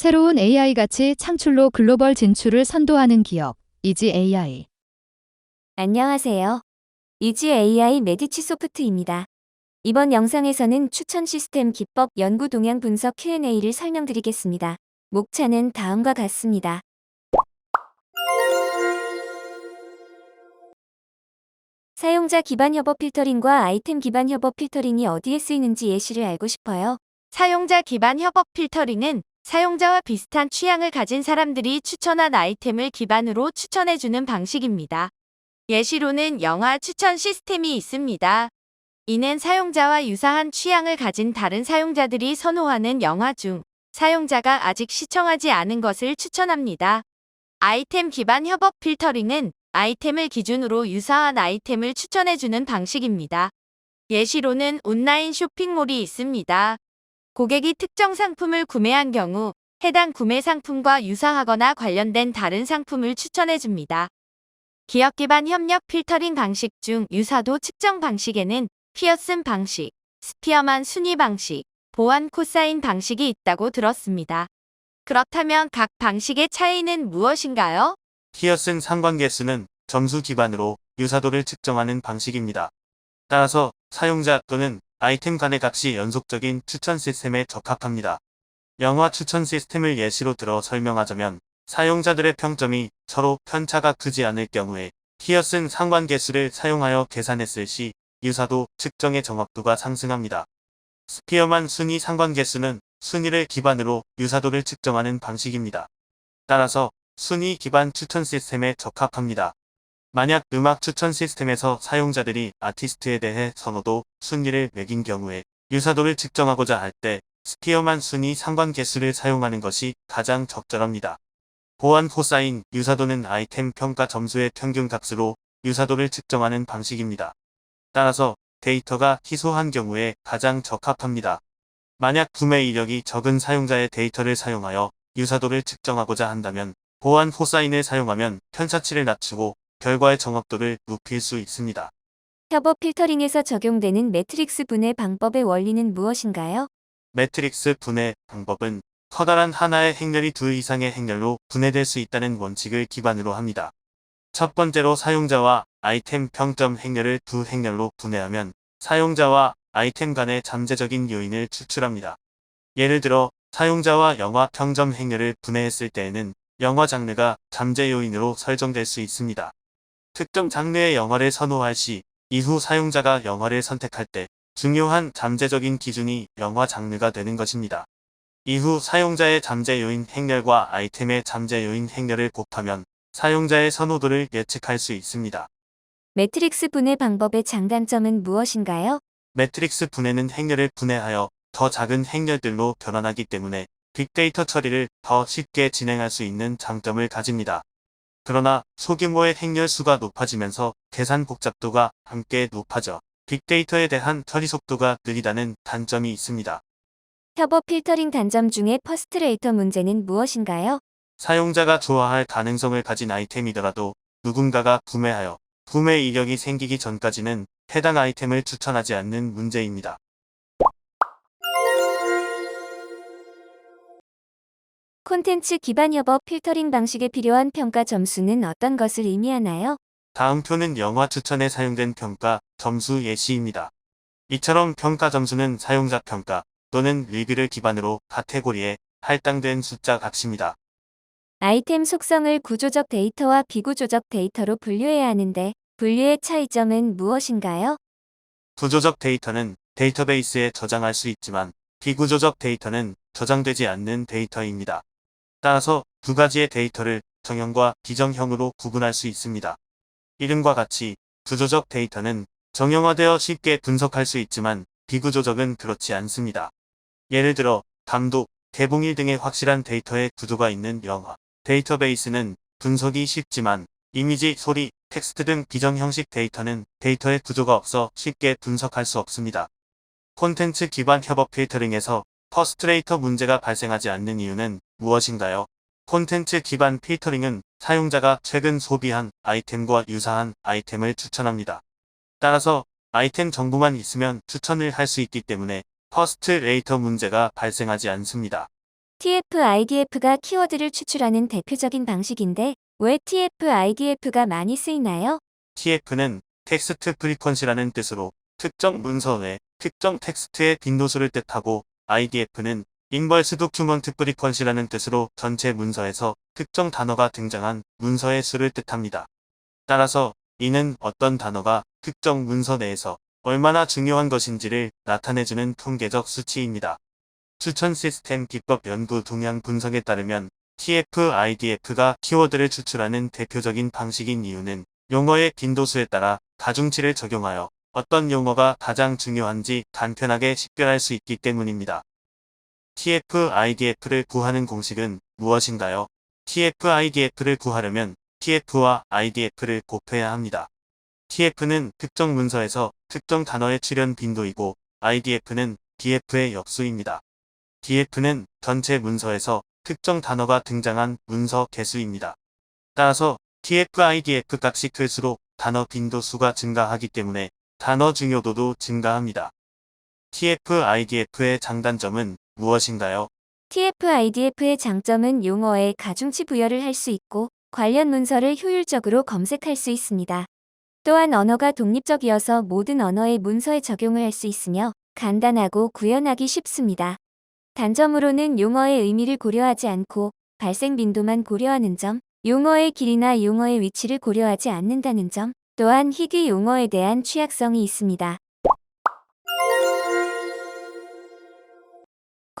새로운 AI 가치 창출로 글로벌 진출을 선도하는 기업, 이지 AI. 안녕하세요. 이지 AI 메디치 소프트입니다. 이번 영상에서는 추천 시스템 기법 연구 동향 분석 Q&A를 설명드리겠습니다. 목차는 다음과 같습니다. 사용자 기반 협업 필터링과 아이템 기반 협업 필터링이 어디에 쓰이는지 예시를 알고 싶어요. 사용자 기반 협업 필터링은 사용자와 비슷한 취향을 가진 사람들이 추천한 아이템을 기반으로 추천해주는 방식입니다. 예시로는 영화 추천 시스템이 있습니다. 이는 사용자와 유사한 취향을 가진 다른 사용자들이 선호하는 영화 중 사용자가 아직 시청하지 않은 것을 추천합니다. 아이템 기반 협업 필터링은 아이템을 기준으로 유사한 아이템을 추천해주는 방식입니다. 예시로는 온라인 쇼핑몰이 있습니다. 고객이 특정 상품을 구매한 경우 해당 구매 상품과 유사하거나 관련된 다른 상품을 추천해 줍니다. 기업 기반 협력 필터링 방식 중 유사도 측정 방식에는 피어슨 방식, 스피어만 순위 방식, 보안 코사인 방식이 있다고 들었습니다. 그렇다면 각 방식의 차이는 무엇인가요? 피어슨 상관계수는 점수 기반으로 유사도를 측정하는 방식입니다. 따라서 사용자 또는 아이템 간의 값이 연속적인 추천 시스템에 적합합니다. 영화 추천 시스템을 예시로 들어 설명하자면 사용자들의 평점이 서로 편차가 크지 않을 경우에 피어슨 상관계수를 사용하여 계산했을 시 유사도 측정의 정확도가 상승합니다. 스피어만 순위 상관계수는 순위를 기반으로 유사도를 측정하는 방식입니다. 따라서 순위 기반 추천 시스템에 적합합니다. 만약 음악 추천 시스템에서 사용자들이 아티스트에 대해 선호도 순위를 매긴 경우에 유사도를 측정하고자 할 때 스피어만 순위 상관계수를 사용하는 것이 가장 적절합니다. 보안 코사인 유사도는 아이템 평가 점수의 평균 값으로 유사도를 측정하는 방식입니다. 따라서 데이터가 희소한 경우에 가장 적합합니다. 만약 구매 이력이 적은 사용자의 데이터를 사용하여 유사도를 측정하고자 한다면 보안 코사인을 사용하면 편차치를 낮추고 결과의 정확도를 높일 수 있습니다. 협업 필터링에서 적용되는 매트릭스 분해 방법의 원리는 무엇인가요? 매트릭스 분해 방법은 커다란 하나의 행렬이 둘 이상의 행렬로 분해될 수 있다는 원칙을 기반으로 합니다. 첫 번째로 사용자와 아이템 평점 행렬을 두 행렬로 분해하면 사용자와 아이템 간의 잠재적인 요인을 추출합니다. 예를 들어 사용자와 영화 평점 행렬을 분해했을 때에는 영화 장르가 잠재 요인으로 설정될 수 있습니다. 특정 장르의 영화를 선호할 시 이후 사용자가 영화를 선택할 때 중요한 잠재적인 기준이 영화 장르가 되는 것입니다. 이후 사용자의 잠재 요인 행렬과 아이템의 잠재 요인 행렬을 곱하면 사용자의 선호도를 예측할 수 있습니다. 매트릭스 분해 방법의 장단점은 무엇인가요? 매트릭스 분해는 행렬을 분해하여 더 작은 행렬들로 변환하기 때문에 빅데이터 처리를 더 쉽게 진행할 수 있는 장점을 가집니다. 그러나 소규모의 행렬 수가 높아지면서 계산 복잡도가 함께 높아져 빅데이터에 대한 처리 속도가 느리다는 단점이 있습니다. 협업 필터링 단점 중에 퍼스트레이터 문제는 무엇인가요? 사용자가 좋아할 가능성을 가진 아이템이더라도 누군가가 구매하여 구매 이력이 생기기 전까지는 해당 아이템을 추천하지 않는 문제입니다. 콘텐츠 기반 협업 필터링 방식에 필요한 평가 점수는 어떤 것을 의미하나요? 다음 표는 영화 추천에 사용된 평가 점수 예시입니다. 이처럼 평가 점수는 사용자 평가 또는 리뷰를 기반으로 카테고리에 할당된 숫자 값입니다. 아이템 속성을 구조적 데이터와 비구조적 데이터로 분류해야 하는데 분류의 차이점은 무엇인가요? 구조적 데이터는 데이터베이스에 저장할 수 있지만 비구조적 데이터는 저장되지 않는 데이터입니다. 따라서 두 가지의 데이터를 정형과 비정형으로 구분할 수 있습니다. 이름과 같이 구조적 데이터는 정형화되어 쉽게 분석할 수 있지만 비구조적은 그렇지 않습니다. 예를 들어 감독, 개봉일 등의 확실한 데이터의 구조가 있는 영화 데이터베이스는 분석이 쉽지만 이미지, 소리, 텍스트 등 비정형식 데이터는 데이터의 구조가 없어 쉽게 분석할 수 없습니다. 콘텐츠 기반 협업 필터링에서 퍼스트레이터 문제가 발생하지 않는 이유는 무엇인가요? 콘텐츠 기반 필터링은 사용자가 최근 소비한 아이템과 유사한 아이템을 추천합니다. 따라서 아이템 정보만 있으면 추천을 할 수 있기 때문에 퍼스트 레이터 문제가 발생하지 않습니다. TF IDF가 키워드를 추출하는 대표적인 방식인데 왜 TF IDF가 많이 쓰이나요? TF는 텍스트 프리퀀시라는 뜻으로 특정 문서 내 특정 텍스트의 빈도수를 뜻하고 IDF는 인벌스 도큐먼트 프리퀀시라는 뜻으로 전체 문서에서 특정 단어가 등장한 문서의 수를 뜻합니다. 따라서 이는 어떤 단어가 특정 문서 내에서 얼마나 중요한 것인지를 나타내주는 통계적 수치입니다. 추천 시스템 기법 연구 동향 분석에 따르면 TF IDF가 키워드를 추출하는 대표적인 방식인 이유는 용어의 빈도수에 따라 가중치를 적용하여 어떤 용어가 가장 중요한지 간편하게 식별할 수 있기 때문입니다. TF IDF를 구하는 공식은 무엇인가요? TF IDF를 구하려면 TF와 IDF를 곱해야 합니다. TF는 특정 문서에서 특정 단어의 출현 빈도이고 IDF는 DF의 역수입니다. DF는 전체 문서에서 특정 단어가 등장한 문서 개수입니다. 따라서 TF IDF 값이 클수록 단어 빈도 수가 증가하기 때문에 단어 중요도도 증가합니다. TF IDF의 장단점은 무엇인가요? TF IDF의 장점은 용어에 가중치 부여를 할 수 있고 관련 문서를 효율적으로 검색할 수 있습니다. 또한 언어가 독립적이어서 모든 언어의 문서에 적용을 할 수 있으며 간단하고 구현하기 쉽습니다. 단점으로는 용어의 의미를 고려하지 않고 발생 빈도만 고려하는 점, 용어의 길이나 용어의 위치를 고려하지 않는다는 점, 또한 희귀 용어에 대한 취약성이 있습니다.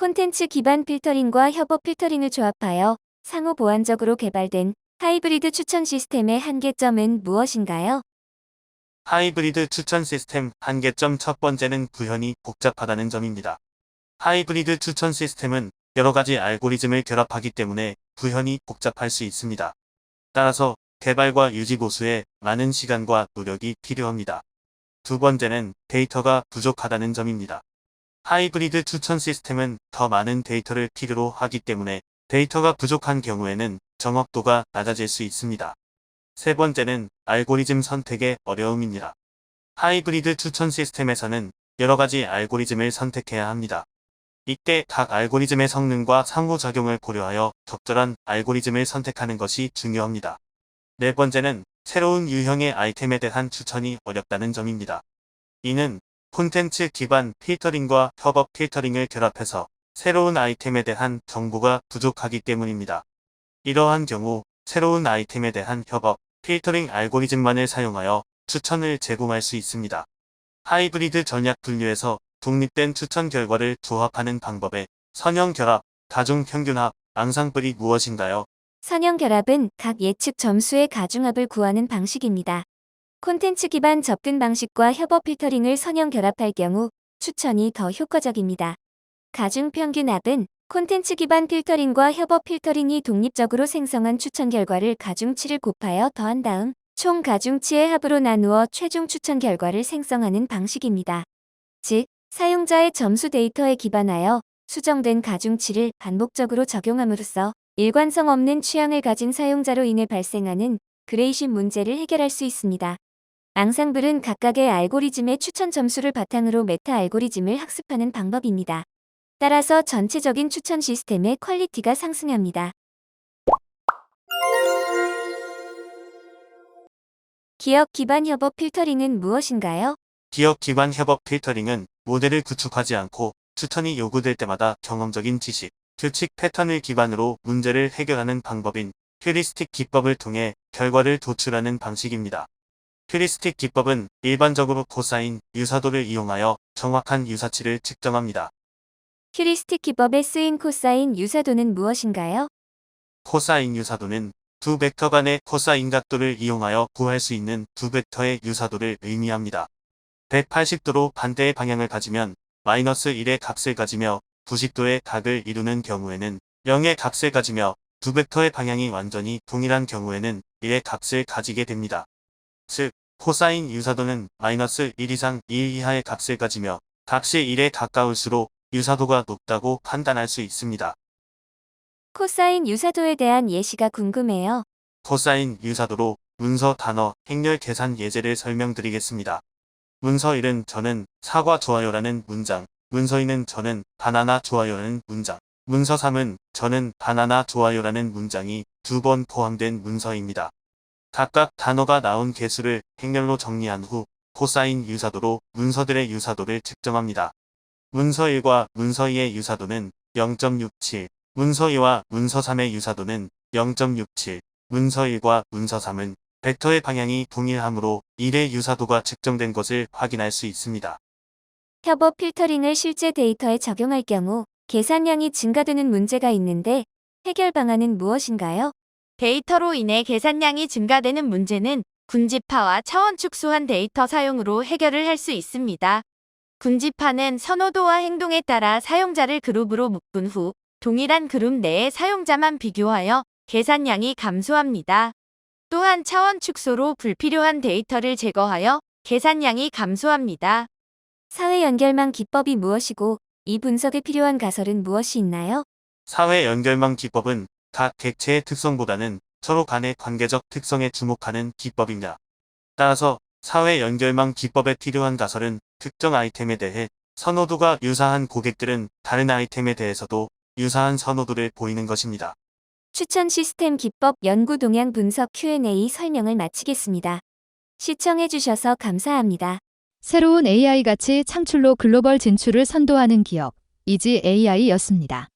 콘텐츠 기반 필터링과 협업 필터링을 조합하여 상호 보완적으로 개발된 하이브리드 추천 시스템의 한계점은 무엇인가요? 하이브리드 추천 시스템 한계점 첫 번째는 구현이 복잡하다는 점입니다. 하이브리드 추천 시스템은 여러 가지 알고리즘을 결합하기 때문에 구현이 복잡할 수 있습니다. 따라서 개발과 유지 보수에 많은 시간과 노력이 필요합니다. 두 번째는 데이터가 부족하다는 점입니다. 하이브리드 추천 시스템은 더 많은 데이터를 필요로 하기 때문에 데이터가 부족한 경우에는 정확도가 낮아질 수 있습니다. 세 번째는 알고리즘 선택의 어려움입니다. 하이브리드 추천 시스템에서는 여러 가지 알고리즘을 선택해야 합니다. 이때 각 알고리즘의 성능과 상호작용을 고려하여 적절한 알고리즘을 선택하는 것이 중요합니다. 네 번째는 새로운 유형의 아이템에 대한 추천이 어렵다는 점입니다. 이는 콘텐츠 기반 필터링과 협업 필터링을 결합해서 새로운 아이템에 대한 정보가 부족하기 때문입니다. 이러한 경우 새로운 아이템에 대한 협업, 필터링 알고리즘만을 사용하여 추천을 제공할 수 있습니다. 하이브리드 전략 분류에서 독립된 추천 결과를 조합하는 방법에 선형 결합, 가중 평균합, 앙상블이 무엇인가요? 선형 결합은 각 예측 점수의 가중합을 구하는 방식입니다. 콘텐츠 기반 접근 방식과 협업 필터링을 선형 결합할 경우 추천이 더 효과적입니다. 가중 평균합은 콘텐츠 기반 필터링과 협업 필터링이 독립적으로 생성한 추천 결과를 가중치를 곱하여 더한 다음 총 가중치의 합으로 나누어 최종 추천 결과를 생성하는 방식입니다. 즉, 사용자의 점수 데이터에 기반하여 수정된 가중치를 반복적으로 적용함으로써 일관성 없는 취향을 가진 사용자로 인해 발생하는 그레이신 문제를 해결할 수 있습니다. 앙상블은 각각의 알고리즘의 추천 점수를 바탕으로 메타 알고리즘을 학습하는 방법입니다. 따라서 전체적인 추천 시스템의 퀄리티가 상승합니다. 기업 기반 협업 필터링은 무엇인가요? 기업 기반 협업 필터링은 모델을 구축하지 않고 추천이 요구될 때마다 경험적인 지식, 규칙 패턴을 기반으로 문제를 해결하는 방법인 휴리스틱 기법을 통해 결과를 도출하는 방식입니다. 휴리스틱 기법은 일반적으로 코사인, 유사도를 이용하여 정확한 유사치를 측정합니다. 휴리스틱 기법에 쓰인 코사인 유사도는 무엇인가요? 코사인 유사도는 두 벡터 간의 코사인 각도를 이용하여 구할 수 있는 두 벡터의 유사도를 의미합니다. 180도로 반대의 방향을 가지면 마이너스 1의 값을 가지며 90도의 각을 이루는 경우에는 0의 값을 가지며 두 벡터의 방향이 완전히 동일한 경우에는 1의 값을 가지게 됩니다. 즉, 코사인 유사도는 마이너스 1 이상 1 이하의 값을 가지며 값이 1에 가까울수록 유사도가 높다고 판단할 수 있습니다. 코사인 유사도에 대한 예시가 궁금해요. 코사인 유사도로 문서 단어 행렬 계산 예제를 설명드리겠습니다. 문서 1은 저는 사과 좋아요라는 문장, 문서 2는 저는 바나나 좋아요라는 문장, 문서 3은 저는 바나나 좋아요라는 문장이 두 번 포함된 문서입니다. 각각 단어가 나온 개수를 행렬로 정리한 후 코사인 유사도로 문서들의 유사도를 측정합니다. 문서 1과 문서 2의 유사도는 0.67, 문서 2와 문서 3의 유사도는 0.67, 문서 1과 문서 3은 벡터의 방향이 동일하므로 1의 유사도가 측정된 것을 확인할 수 있습니다. 협업 필터링을 실제 데이터에 적용할 경우 계산량이 증가되는 문제가 있는데 해결 방안은 무엇인가요? 데이터로 인해 계산량이 증가되는 문제는 군집화와 차원 축소한 데이터 사용으로 해결을 할 수 있습니다. 군집화는 선호도와 행동에 따라 사용자를 그룹으로 묶은 후 동일한 그룹 내의 사용자만 비교하여 계산량이 감소합니다. 또한 차원 축소로 불필요한 데이터를 제거하여 계산량이 감소합니다. 사회 연결망 기법이 무엇이고 이 분석에 필요한 가설은 무엇이 있나요? 사회 연결망 기법은 각 객체의 특성보다는 서로 간의 관계적 특성에 주목하는 기법입니다. 따라서 사회 연결망 기법에 필요한 가설은 특정 아이템에 대해 선호도가 유사한 고객들은 다른 아이템에 대해서도 유사한 선호도를 보이는 것입니다. 추천 시스템 기법 연구 동향 분석 Q&A 설명을 마치겠습니다. 시청해주셔서 감사합니다. 새로운 AI 가치 창출로 글로벌 진출을 선도하는 기업, 이지 AI였습니다.